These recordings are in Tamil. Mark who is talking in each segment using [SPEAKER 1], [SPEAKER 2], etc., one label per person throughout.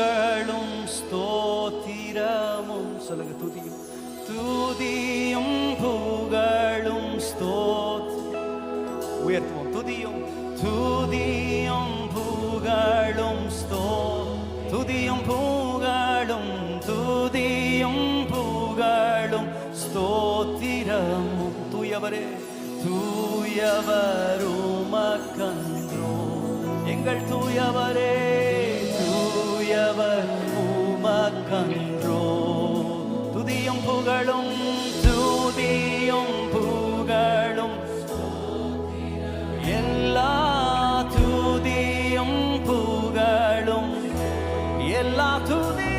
[SPEAKER 1] புகழும் ஸ்தோத்திரமும். சொல்லுங்க துதியும். துதியும் புகழும் ஸ்தோத். உயர்த்துவோம் துதியும். துதியும் புகழும் ஸ்தோ துதியும் புகழும் துதியும் புகழும் ஸ்தோத்திரம் தூயவரே தூயவரும் கன்றோ எங்கள் தூயவரே. உமக்கன்றோ துதியும் புகழும் துதியும் புகழும் எல்லா துதியும் புகழும் எல்லா துதி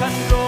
[SPEAKER 1] Jack and Rose.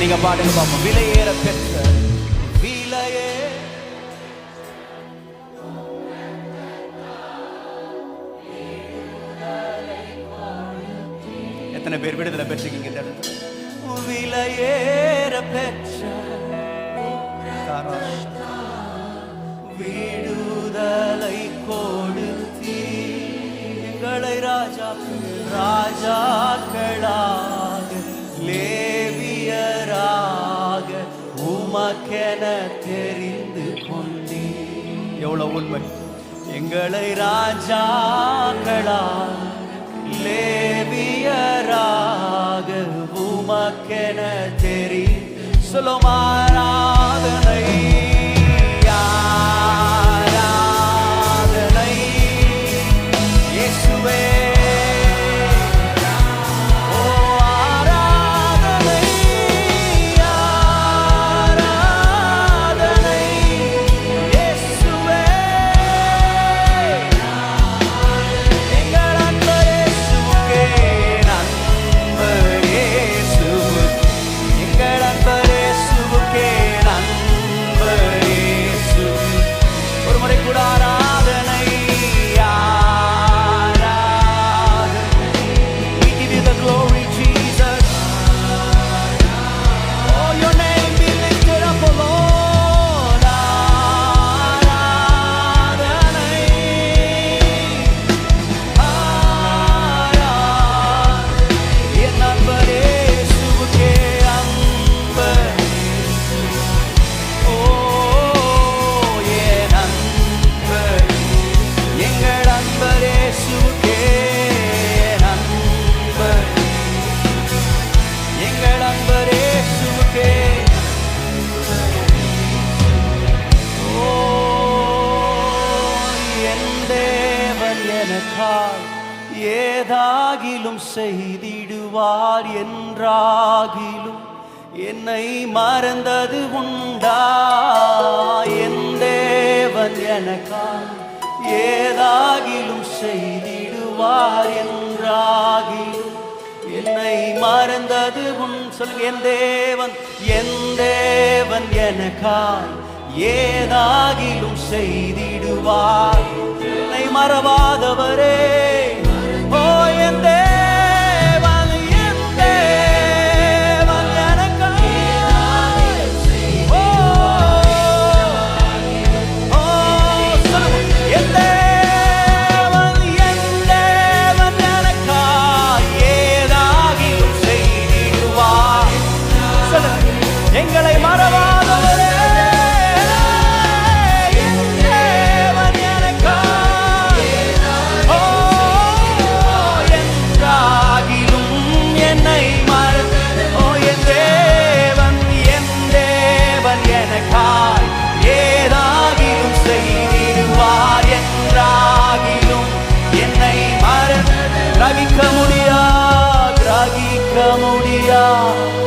[SPEAKER 1] நீங்க பாடுங்க பாப்போம். விலையேற பெற்ற விலையே. எத்தனை பேர் விடுதலை பெற்றிருக்கீங்க இந்த இடத்துல? விலையேற பெற்ற. விடுதலை கொடுத்தீ எங்களை ராஜாக்களா உமக்கென தெரிந்து கொண்டே எவ்வளவு உண்மை. எங்களை ராஜாக்களா லேவியராக உமக்கென தெரி சொல்லுமா ஏதாகிலும் செய்திடுவார் என்றாகிலும் என்னை மறந்தது உண்டா? என் தேவன் எனக்காய் ஏதாகிலும் செய்திடுவார் என்றாகிலும் என்னை மறந்தது உன் சொல்லுங்க என் தேவன் என் தேவன் எனக்காய் ஏதாகிலும் செய்திடுவார். என்னை மறவாதவரே. Mulia